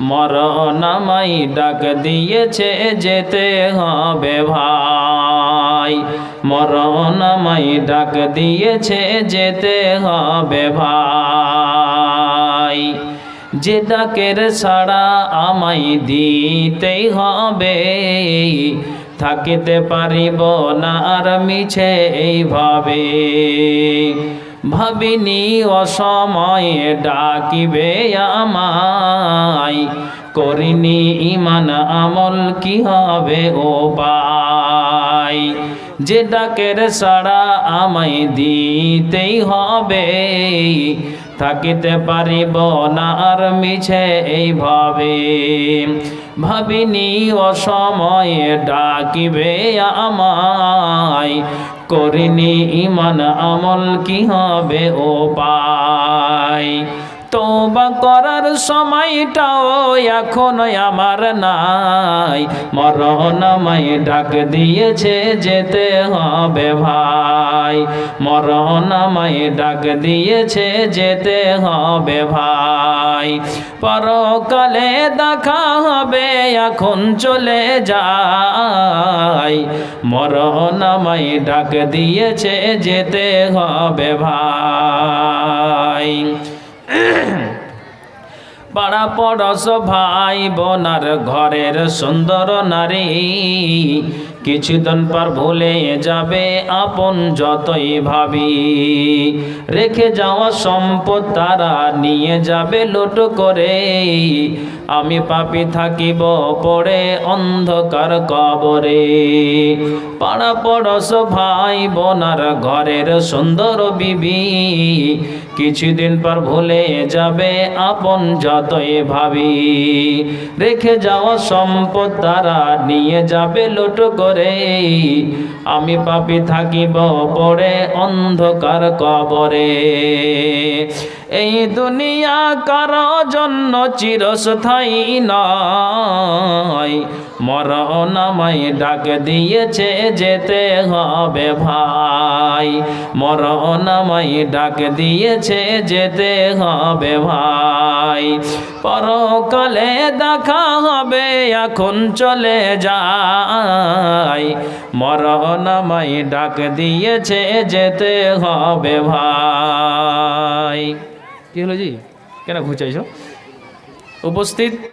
মরণামাই ডাক দিয়েছে যেতে হবে ভাই। মরণামাই ডাক দিয়েছে যেতে হবে ভাই। যে ডাকের ছাড়া আমায় দিতেই হবে, থাকিতে পারিব না আর মিছে এইভাবে। ভাবিনি অসময়ে ডাকিবে আমায়। করিনি ইমান আমল, কি হবে ও পাই যে ডাকের সাড়া আমায় দিতেই হবে, থাকিতে পারিব না আর মিছে এইভাবে। ভাবিনি অসময়ে ডাকিবে আমায় করিনি ইমান আমল কি হবে ও পাই তোবা করার সময়টাও এখন আমার নাই। মরণমাই ডাক দিয়েছে যেতে হবে ভাই। মরণমাই ডাক দিয়েছে যেতে হবে ভাই। পরকালে দেখা হবে, এখন চলে যাই। মরণমাই ডাক দিয়েছে যেতে হবে ভাই। পাড়া পড়স ভাই বোনার ঘরের সুন্দর নারী। কিছুদিন পর ভুলে যাবে আপন যতই ভাবি। রেখে যাওয়া সম্পদ তারা নিয়ে যাবে লুট করে। আমি পাপি থাকিব পরে অন্ধকার কবরে। পাড়া পড়স ভাই বোনার ঘরের সুন্দর বিবি, কিছুদিন পর ভুলে যাবে আপন যতই ভাবি। রেখে যাওয়া সম্পদ তারা নিয়ে যাবে লুট করে। আমি পাপি থাকিব পরে অন্ধকার কবরে। এই দুনিয়া কারও জন্য চিরস্থায়ী নয়। মরণামাই ডাক দিয়েছে যেতে হবে ভাই। মরণামাই ডাক দিয়েছে যেতে হবে ভাই। পরকালে দেখা হবে, এখন চলে যাই। মরণামাই ডাক দিয়েছে যেতে হবে ভাই। কি হলো জি? কেন ঘুচাইছ উপস্থিত